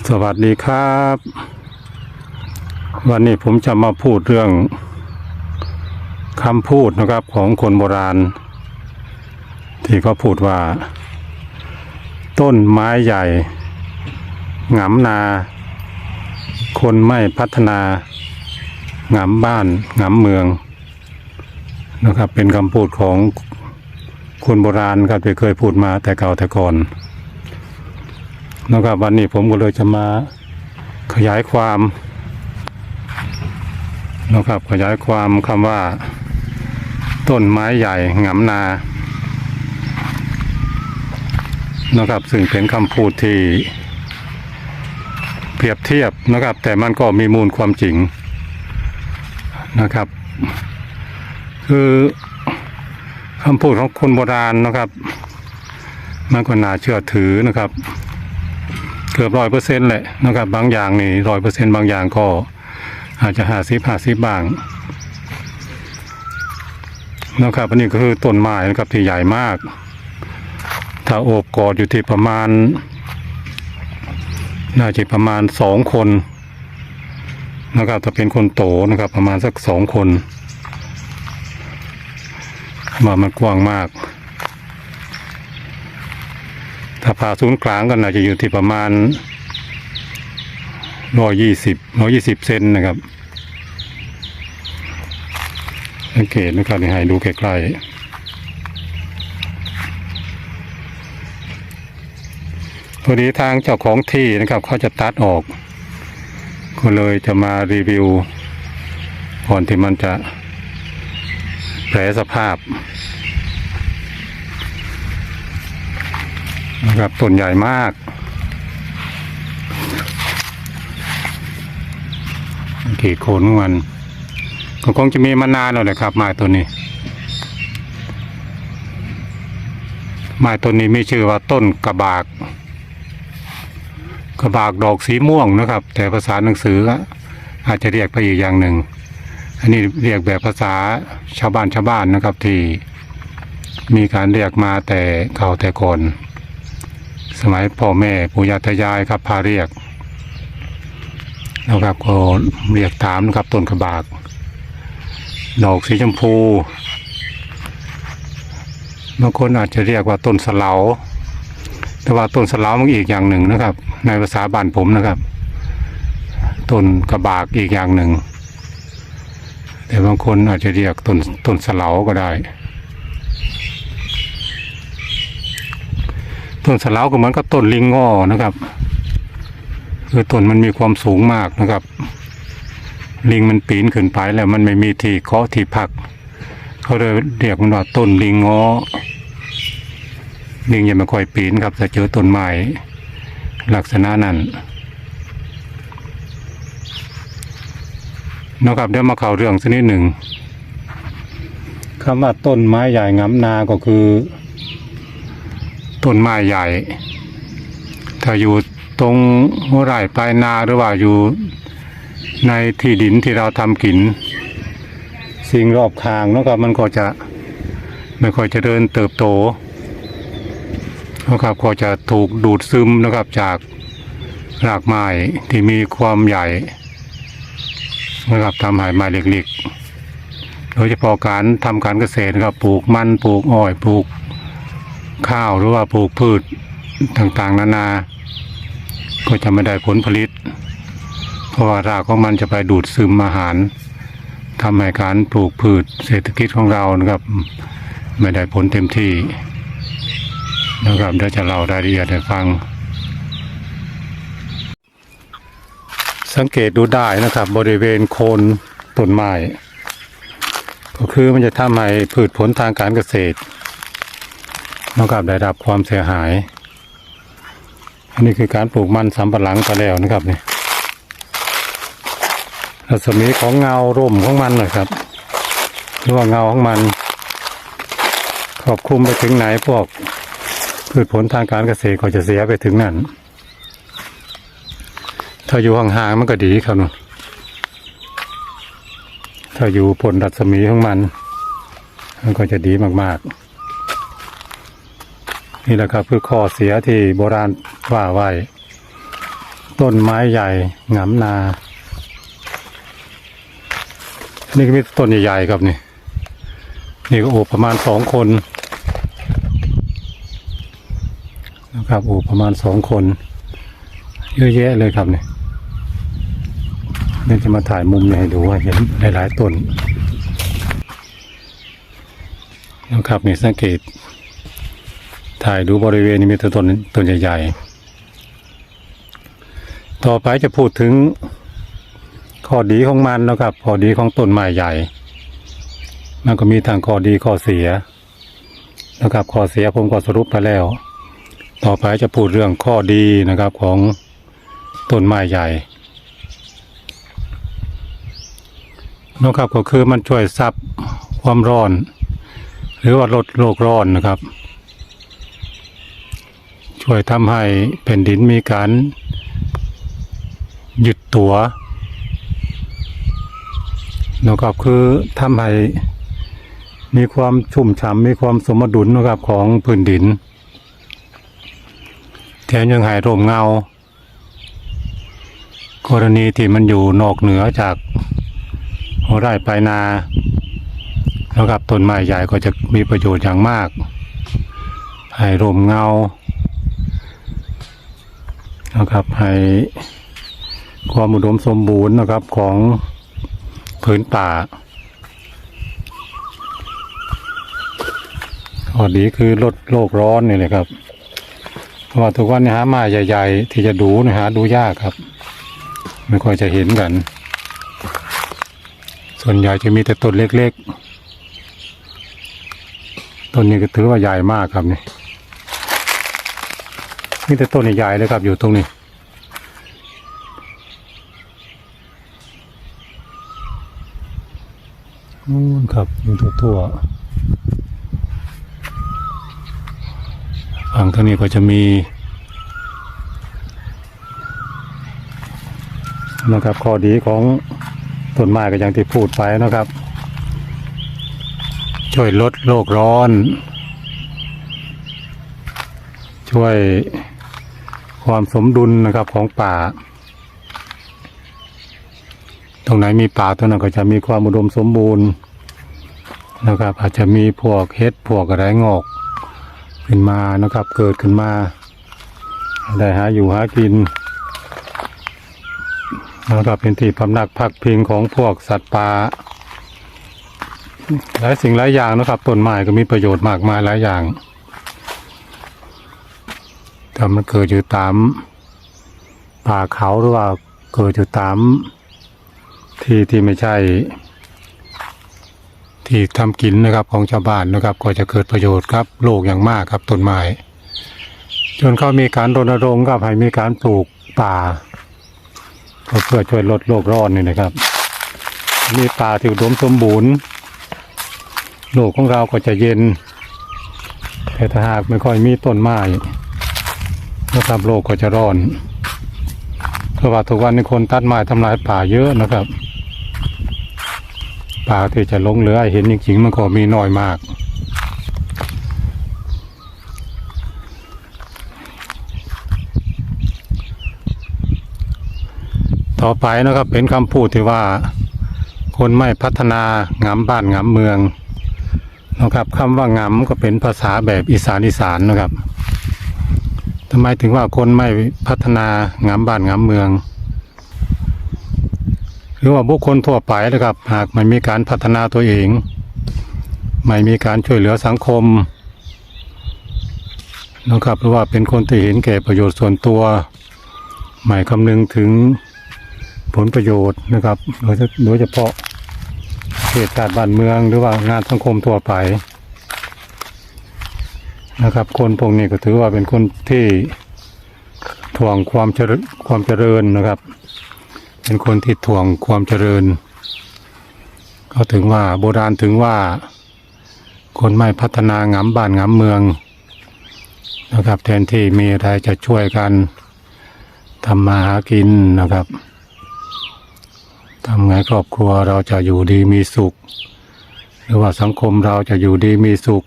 สวัสดีครับ วันนี้ผมจะมาพูดเรื่องคำพูดนะครับของคนโบราณ ที่เขาพูดว่า ต้นไม้ใหญ่หงำนา คนไม่พัฒนาหงำบ้านหงำเมืองนะครับเป็นคำพูดของคนโบราณครับที่เคยพูดมาแต่เก่าแต่ก่อน นะครับ วันนี้ผมก็เลยจะมาขยายความนะครับ ขยายความคำว่า ต้นไม้ใหญ่หงำนานะครับ ซึ่งเป็นคำพูดที่เปรียบเทียบนะครับ แต่มันก็มีมูลความจริงนะครับ คือคำพูดของคนโบราณนะครับ มันก็น่าเชื่อถือนะครับ เกือบร้อยเปอร์เซ็นต์แหละนะครับบางอย่างนี่ร้อยเปอร์เซ็นต์บางอย่างก็อาจจะห้าสิบห้าสิบบ้างนะครับอันนี้ก็คือต้นไม้นะครับที่ใหญ่มาก ถ้าโอบกอดอยู่ที่ประมาณ น่าจะประมาณสองคนนะครับถ้าเป็นคนโตนะครับ ประมาณสักสองคนว่ามันกว้างมาก ถ้าผ่าศูนย์กลางก็น่าจะอยู่ที่ประมาณร้อยยี่สิบร้อยี่สิบเซนนะครับสังเกตนะครับนี่ให้ดูใกล้ๆพอดีทางเจ้าของที่นะครับเขาจะตัดออก ก็เลยจะมารีวิวก่อนที่มันจะแผลสภาพ นะครับต้นใหญ่มาก กี่โคนของมันก็คงจะมีมานานแล้วแหละครับไม้ตัวนี้ไม้ต้นนี้มีชื่อว่าต้นกระบาก กระบากดอกสีม่วงนะครับ แต่ภาษาหนังสืออาจจะเรียกไปอีกอย่างหนึ่ง อันนี้เรียกแบบภาษาชาวบ้านชาวบ้านนะครับที่มีการเรียกมาแต่เก่าแต่ก่อน สมัยพ่อแม่ปู่ย่าตายายครับพาเรียกนะครับก็เรียกตามนะครับต้นกระบาก ดอกสีชมพูบางคนอาจจะเรียกว่าต้นสลาแต่ว่าต้นสลามันอีกอย่างหนึ่งนะครับ ในภาษาบ้านผมนะครับต้นกระบากอีกอย่างหนึ่ง แต่บางคนอาจจะเรียกต้นต้นสลาก็ได้ ต้นสะเลาก็เหมือนกับต้นลิงง่อนะครับ คือต้นมันมีความสูงมากนะครับ ลิงมันปีนขึ้นไปแล้วมันไม่มีที่เคาะที่พัก เขาเลยเรียกมันว่าต้นลิงง้อลิงอย่ามาค่อยปีนครับถ้าเจอต้นไม้ลักษณะนั้นนะครับเดี๋ยวมาเข้าเรื่องสักนิดหนึ่งคำว่าต้นไม้ใหญ่งำนาก็คือ ต้นไม้ใหญ่ ถ้าอยู่ตรงหัวไร่ปลายนาหรือว่าอยู่ในที่ดินที่เราทำกิน สิ่งรอบข้างนะครับมันก็จะไม่ค่อยจะเดินเติบโตนะครับก็จะถูกดูดซึมนะครับจากรากไม้ที่มีความใหญ่นะครับทำให้ไม้เล็กๆโดยเฉพาะการทำการเกษตรนะครับปลูกมันปลูกอ้อยปลูก ข้าวหรือว่าปลูกพืชต่างๆ นานา ก็จะไม่ได้ผลผลิต เพราะว่ารากของมันจะไปดูดซึมอาหารทำให้การปลูกพืชเศรษฐกิจของเรานะครับ ไม่ได้ผลเต็มที่นะครับเดี๋ยวจะเล่ารายละเอียดให้ฟัง สังเกตดูได้นะครับ บริเวณโคนต้นไม้ก็คือมันจะทำให้พืชผลทางการเกษตร นะครับได้รับความเสียหาย อันนี้คือการปลูกมันสำปะหลังไปแล้วนะครับนี่รัศมีของเงาร่มของมันนะครับหรือว่าเงาของมันครอบคลุมไปถึงไหนพวกพืชผลทางการเกษตรก็จะเสียไปถึงนั่น ถ้าอยู่ห่างๆมันก็ดีครับนุ่นถ้าอยู่ผลรัศมีของมัน มันก็จะดีมากๆ นี่แหละครับคือข้อเสียที่โบราณว่าไว้ ต้นไม้ใหญ่หงำนา นี่ก็มีต้นใหญ่ๆครับนี่ นี่ก็โอบประมาณสองคนนะครับโอบประมาณสองคน เยอะแยะเลยครับนี่นี่จะมาถ่ายมุมเนี่ยให้ดูว่าเห็นหลายๆต้นนะครับนี่สังเกต ถ่ายดูบริเวณนี้มีต่ต้นต้นใหญ่ๆ ต่อไปจะพูดถึงข้อดีของมันนะครับข้อดีของต้นไม้ใหญ่ มันก็มีทางข้อดีข้อเสียนะครับข้อเสียผมก็สรุปไปแล้ว ต่อไปจะพูดเรื่องข้อดีนะครับของต้นไม้ใหญ่นะครับก็คือมันช่วยซับความร้อน หรือว่าลดโลกร้อนนะครับ ช่วยทำให้แผ่นดินมีการหยุดตัวนะครับคือทำให้มีความชุ่มฉ่ำมีความสมดุลนะครับของพื้นดิน แถมยังหายร่มเงา กรณีที่มันอยู่นอกเหนือจากหัวไร่ปลายนานะครับต้นไม้ใหญ่ก็จะมีประโยชน์อย่างมาก ให้ร่มเงา นะครับให้ความอุดมสมบูรณ์นะครับของพื้นป่าข้อดีคือลดโลกร้อนนี่เลยครับ เพราะว่าทุกวันนี้หาไม้ใหญ่ๆ ที่จะดูนะหาดูยากครับ ไม่ค่อยจะเห็นกัน ส่วนใหญ่จะมีแต่ต้นเล็กๆ ต้นนี้ก็ถือว่าใหญ่มากครับนี่นี่แต่ต้นใหญ่เลยครับอยู่ตรงนี้ นู่นครับอยู่ทั่วๆฝั่งทางนี้ก็จะมีนะครับข้อดีของต้นไม้ก็อย่างที่พูดไปนะครับ ช่วยลดโลกร้อน ช่วยความสมดุลนะครับของป่า รงไหนมีป่าตรงนั้นก็จะมีความอุดมสมบูรณ์นะครับ อาจจะมีพวกเห็ดพวกอะไรงอก ขึ้นมานะครับ เกิดขึ้นมา ได้หาอยู่หากินแล้วก็เป็นที่พำนักพักพิงของพวกสัตว์ป่าหลายสิ่งหลายอย่างนะครับต้นไม้ก็มีประโยชน์มากมายหลายอย่างถ้ามันเกิดอยู่ตามป่าเขาหรือว่าเกิดอยู่ตาม ที่ที่ไม่ใช่ ที่ทำกินนะครับของชาวบ้านนะครับ ก็จะเกิดประโยชน์ครับ โลกอย่างมากครับต้นไม้จนเขามีการรณรงค์ครับให้มีการปลูกป่าเพื่อช่วยลดโลกร้อนนี่นะครับ มีป่าที่อุดมสมบูรณ์โลกของเราก็จะเย็น แต่ถ้าหากไม่ค่อยมีต้นไม้นะครับโลกก็จะร้อน เพราะว่าทุกวันนี้คนตัดไม้ทำลายป่าเยอะนะครับ ป่าที่จะลงเหลือเห็นจริงๆมันก็มีน้อยมากต่อไปนะครับเป็นคำพูดที่ว่า คนไม่พัฒนางามบ้านงามเมืองนะครับคำว่างามก็เป็นภาษาแบบอีสานอีสานนะครับทำไมถึงว่าคนไม่พัฒนางามบ้านงามเมือง หรือว่าบุคคลทั่วไปนะครับ หากไม่มีการพัฒนาตัวเอง ไม่มีการช่วยเหลือสังคมนะครับหรือว่าเป็นคนที่เห็นแก่ประโยชน์ส่วนตัวไม่คำนึงถึงผลประโยชน์นะครับโดยโดยเฉพาะเหตุการณ์บ้านเมืองหรือว่างานสังคมทั่วไปนะครับ คนพวกนี้ก็ถือว่าเป็นคนที่ถ่วงความเจริญความเจริญนะครับ เป็นคนที่ถ่วงความเจริญ ก็ถึงว่าโบราณถึงว่า คนไม่พัฒนางามบ้านงามเมืองนะครับ แทนที่มีอะไรจะช่วยกันทำมาหากินนะครับทำไงครอบครัวเราจะอยู่ดีมีสุข หรือว่าสังคมเราจะอยู่ดีมีสุข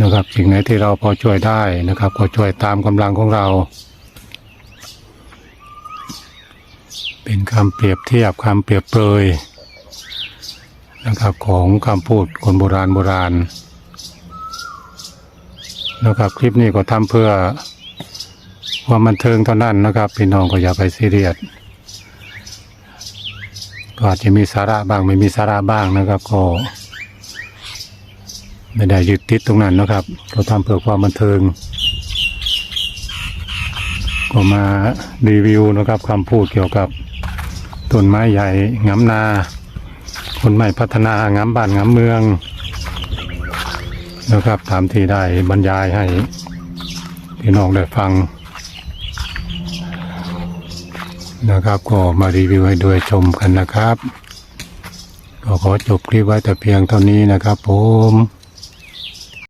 นะครับสิ่งไหนที่เราพอช่วยได้นะครับ ก็ช่วยตามกำลังของเรา เป็นคำเปรียบเทียบคำเปรียบเปรยนะครับของคำพูดคนโบราณโบราณนะครับคลิปนี้ก็ทำเพื่อความบันเทิงเท่านั้นนะครับพี่น้องก็อย่าไปซีเรียสก็อาจจะมีสาระบ้างไม่มีสาระบ้างนะครับ ก็ ไม่ได้ยึดติดตรงนั้นนะครับเราทำเพื่อความบันเทิง ก็มารีวิวนะครับคำพูดเกี่ยวกับ ต้นไม้ใหญ่งามนาคนใหม่พัฒนางามบ้านงามเมืองนะครับตามที่ได้บรรยายให้พี่น้องได้ฟัง นะครับก็มารีวิวให้ด้วยชมกันนะครับ ก็ขอจบคลิปไว้แต่เพียงเท่านี้นะครับผม